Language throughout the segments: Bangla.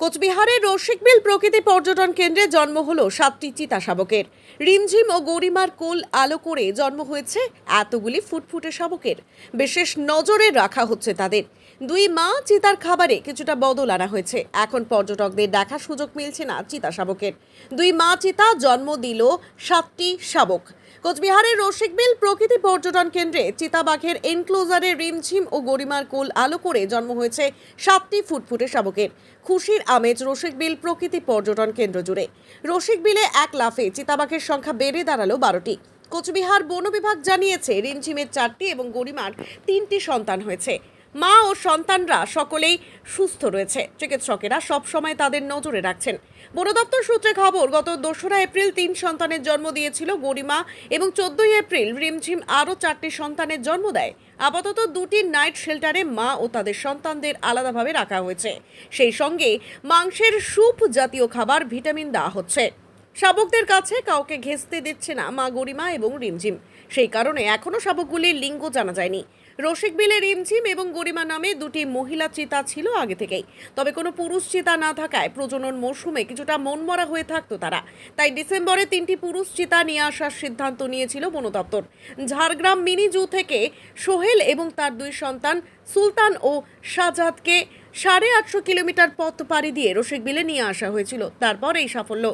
কোচবিহারের রসিকবিল প্রকৃতি পর্যটন কেন্দ্রে জন্ম হলো সাতটি চিতা শাবকের। রিমঝিম ও গরিমার কোল আলো করে জন্ম হয়েছে এতগুলি ফুটফুটে শাবকের। বিশেষ নজরে রাখা হচ্ছে তাদের। দুই মা চিতার খাবারে কিছুটা বদল আনা হয়েছে। এখন পর্যটকদের দেখার সুযোগ মিলছে না চিতা শাবকের। দুই মা চিতা জন্ম দিল সাতটি শাবক। কোচবিহারের রসিকবিল প্রকৃতি পর্যটন কেন্দ্রে চিতাবাঘের এনক্লোজারে রিমঝিম ও গরিমার কোল আলো করে জন্ম হয়েছে সাতটি ফুটফুটে শাবকের। খুশির আমেজ রসিকবিল প্রকৃতি পর্যটন কেন্দ্র জুড়ে। রসিকবিলে এক লাফে চিতাবাঘের সংখ্যা বেড়ে দাঁড়াল বারোটি। কোচবিহার বন বিভাগ জানিয়েছে, রিমঝিমের চারটি এবং গরিমার তিনটি সন্তান হয়েছে। মা ও সন্তানরা সকলেই সুস্থ রয়েছে। চিকিৎসকেরা সবসময় তাদের নজরে রাখছেন। বন দপ্তর সূত্রে খবর, গত দোসরা এপ্রিল তিন সন্তানের জন্ম দিয়েছিল গরিমা এবং চোদ্দই এপ্রিল রিমঝিম আরও চারটি সন্তানের জন্ম দেয়। আপাতত দুটি নাইট শেল্টারে মা ও তাদের সন্তানদের আলাদাভাবে রাখা হয়েছে। সেই সঙ্গে মাংসের স্যুপ জাতীয় খাবার, ভিটামিন দেওয়া হচ্ছে। শাবকদের কাছে কাউকে ঘেঁচতে দিচ্ছে না মা গরিমা এবং রিমঝিম। সেই কারণে এখনও শাবকগুলির লিঙ্গ জানা যায়নি। রসিকবিলে রিমঝিম এবং গরিমা নামে দুটি মহিলা চিতা ছিল আগে থেকেই। তবে কোনো পুরুষ চিতা না থাকায় প্রজনন মৌসুমে কিছুটা মনমরা হয়ে থাকতো তারা। তাই ডিসেম্বরে তিনটি পুরুষ চিতা নিয়ে আসার সিদ্ধান্ত নিয়েছিল বন দপ্তর ঝাড়গ্রাম মিনি জু থেকে সোহেল এবং তার দুই সন্তান সুলতান ও শাহজাদকে সাড়ে আটশো কিলোমিটার পথ পাড়ি দিয়ে রসিকবিলে নিয়ে আসা হয়েছিল। তারপর এই সাফল্য।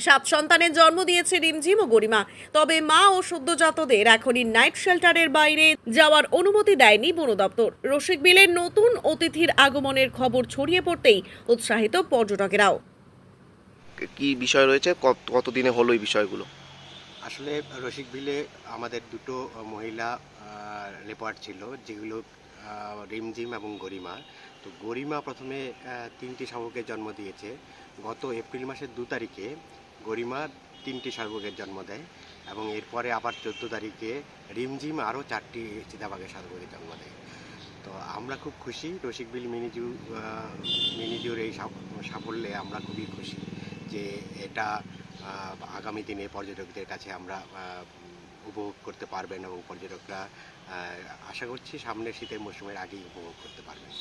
সাত সন্তানের জন্ম দিয়েছে রিমঝিম ও গরিমা। তবে মা ও সদ্যজাতদের এখনই নাইট শেল্টারের বাইরে যাওয়ার অনুমতি দেয়নি বন দপ্তর। রসিকবিলের নতুন অতিথির আগমনের খবর ছড়িয়ে পড়তেই উৎসাহিত পর্যটকেরাও। কি বিষয় রয়েছে? কত কতদিনে হলো এই বিষয়গুলো? আসলে রসিক বিলে আমাদের দুটো মহিলা লেপার্ড ছিল যেগুলো রিমঝিম এবং গরিমা। তো গরিমা প্রথমে তিনটি শাবকের জন্ম দিয়েছে। গত এপ্রিল মাসের দু তারিখে গরিমা তিনটি শাবকের জন্ম দেয় এবং এরপরে আবার চোদ্দ তারিখে রিমঝিম আরও চারটি চিতাবাঘের শাবকের জন্ম দেয়। তো আমরা খুব খুশি রসিকবিল মিনিজু মিনিজুর এই সাফল্যে আমরা খুবই খুশি যে এটা আগামী দিনে পর্যটকদের কাছে আমরা উপভোগ করতে পারবেন এবং পর্যটকরা আশা করছি সামনের শীতের মৌসুমের আগেই উপভোগ করতে পারবেন।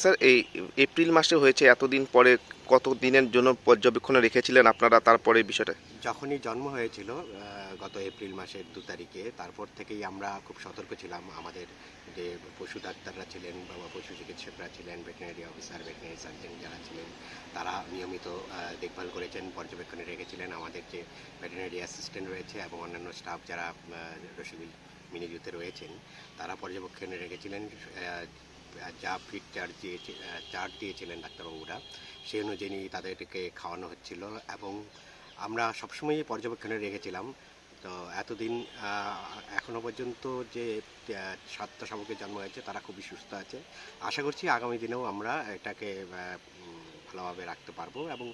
স্যার, এই এপ্রিল মাসে হয়েছে, এতদিন পরে কত দিনের জন্য পর্যবেক্ষণে রেখেছিলেন আপনারা তারপরে বিষয়টা? যখনই জন্ম হয়েছিল গত এপ্রিল মাসের দু তারিখে, তারপর থেকেই আমরা খুব সতর্ক ছিলাম। আমাদের যে পশু ডাক্তাররা ছিলেন বা পশু চিকিৎসকরা ছিলেন ভেটেরিনারি অফিসার ভেটেরিনারি সার্জন যারা ছিলেন, তারা নিয়মিত দেখভাল করেছেন, পর্যবেক্ষণে রেখেছিলেন। আমাদের যে ভেটেরিনারি অ্যাসিস্ট্যান্ট রয়েছে এবং অন্যান্য স্টাফ যারা রসিবিল মিনিজুতে রয়েছেন, তারা পর্যবেক্ষণে রেখেছিলেন যা চার্জ দিয়ে চার্জ দিয়েছিলেন ডাক্তারবাবুরা। সেই অনুযায়ী তাদেরকে খাওয়ানো হচ্ছিল এবং আমরা সবসময়ই পর্যবেক্ষণে রেখেছিলাম। তো এতদিন এখনও পর্যন্ত যে সাতটা শাবকের জন্ম হয়েছে, তারা খুবই সুস্থ আছে। আশা করছি আগামী দিনেও আমরা এটাকে ভালোভাবে রাখতে পারব এবং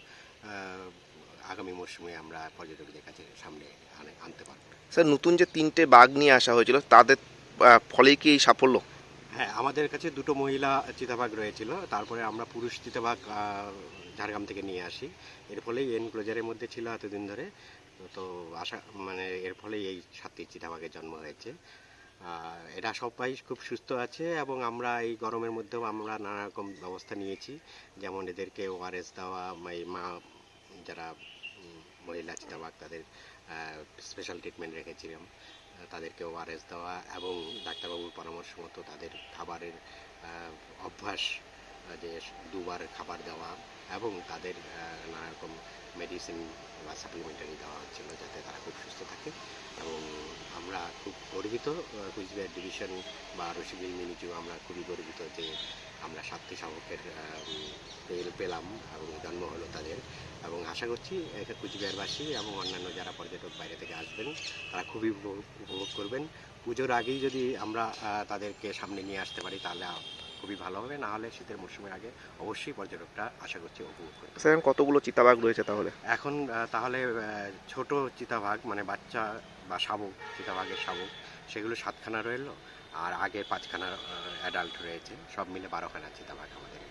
আগামী মরশুমে আমরা পর্যটকদের কাছে সামনে আনে- আনতে পারব। স্যার, নতুন যে তিনটে বাঘ নিয়ে আসা হয়েছিল, তাদের ফলেই কি এই সাফল্য? হ্যাঁ আমাদের কাছে দুটো মহিলা চিতাবাঘ রয়েছিল। তারপরে আমরা পুরুষ চিতাবাঘ ঝাড়গ্রাম থেকে নিয়ে আসি। এর ফলেই এনক্লোজারের মধ্যে ছিল এতদিন ধরে। তো আশা মানে এর ফলেই এই সাতটি চিতাবাঘের জন্ম হয়েছে। এরা সবাই খুব সুস্থ আছে এবং আমরা এই গরমের মধ্যেও আমরা নানা রকম ব্যবস্থা নিয়েছি। যেমন এদেরকে ওআরএস দেওয়া, মা যারা মহিলা চিতাবাঘ, তাদের স্পেশাল ট্রিটমেন্ট রেখেছিলাম। তাদেরকে ওআরএস দেওয়া এবং ডাক্তারবাবুর পরামর্শ মতো তাদের খাবারের অভ্যাস যে দুবার খাবার দেওয়া এবং তাদের নানা রকম মেডিসিন বা সাপ্লিমেন্টারি দেওয়া হচ্ছিল যাতে তারা খুব সুস্থ থাকে এবং আমরা খুব গর্বিত কুচবিহার ডিভিশন বা রসিবিল মিনিজু আমরা খুবই গর্বিত যে আমরা সাতটি শাবকের পেল পেলাম এবং জন্ম হলো তাদের। এবং আশা করছি এটা কুচবিহারবাসী এবং অন্যান্য যারা পর্যটক বাইরে থেকে আসবেন তারা খুবই উপভোগ উপভোগ করবেন। পুজোর আগেই যদি আমরা তাদেরকে সামনে নিয়ে আসতে পারি তাহলে খুবই ভালো হবে। না হলে শীতের মরশুমের আগে অবশ্যই পর্যটকরা আশা করছি উপভোগ করবে। স্যার কতগুলো চিতাবাঘ রয়েছে তাহলে? এখন তাহলে ছোট চিতাবাঘ মানে বাচ্চা বা শাবক চিতাবাঘের শাবক সেগুলো সাতখানা রইল আর আগে পাঁচখানা অ্যাডাল্ট রয়েছে। সব মিলে বারোখানা চিতাবাঘ আমাদের।